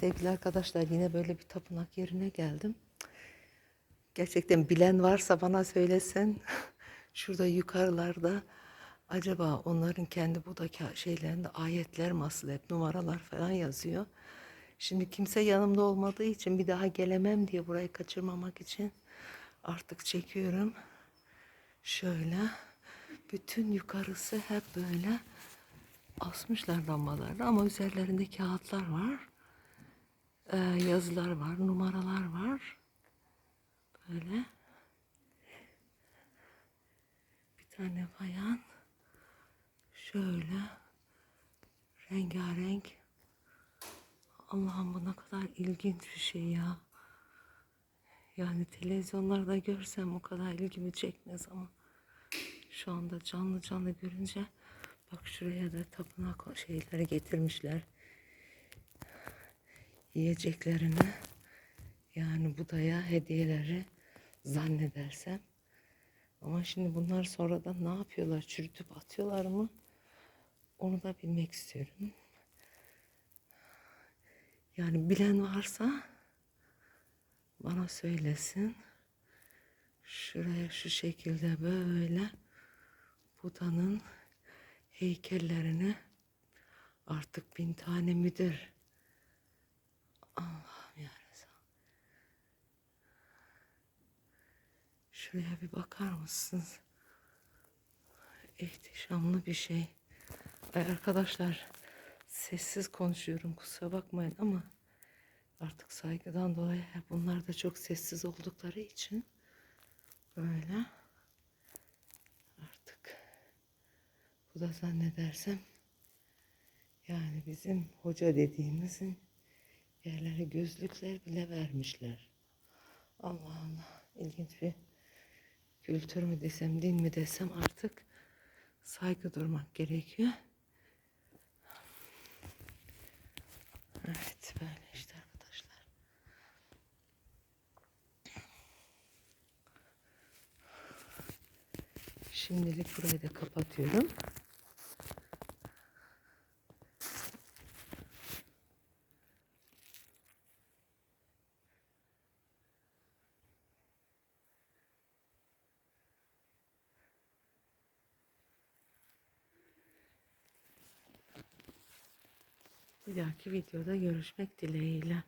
Sevgili arkadaşlar yine böyle bir tapınak yerine geldim. Gerçekten bilen varsa bana söylesin. Şurada yukarılarda acaba onların kendi buradaki şeylerinde ayetler mi asılı hep numaralar falan yazıyor. Şimdi kimse yanımda olmadığı için bir daha gelemem diye burayı kaçırmamak için artık çekiyorum. Şöyle bütün yukarısı hep böyle asmışlar lambalarla ama üzerlerinde kağıtlar var. Ee, yazılar var, numaralar var. Böyle. Bir tane bayan şöyle rengarenk. Allah'ım bu ne kadar ilginç bir şey ya. Yani televizyonlarda görsem o kadar ilgimi çekmez ama şu anda canlı canlı görünce bak şuraya da tapınak şeyleri getirmişler. Yiyeceklerini yani budaya hediyeleri zannedersem. Ama şimdi bunlar sonradan ne yapıyorlar? Çürütüp atıyorlar mı? Onu da bilmek istiyorum. Yani bilen varsa bana söylesin. Şuraya şu şekilde böyle Buda'nın heykellerini artık bin tane midir? Allah'ım yarabbim. Şuraya bir bakar mısınız? İhtişamlı bir şey. Ay arkadaşlar sessiz konuşuyorum kusura bakmayın ama artık saygıdan dolayı bunlar da çok sessiz oldukları için böyle artık bu da zannedersem yani bizim hoca dediğimizin yerlere gözlükler bile vermişler. Allah Allah ilginç bir kültür mü desem din mi desem artık saygı durmak gerekiyor. Evet böyle işte arkadaşlar. Şimdilik burayı da kapatıyorum. Bir dahaki videoda görüşmek dileğiyle.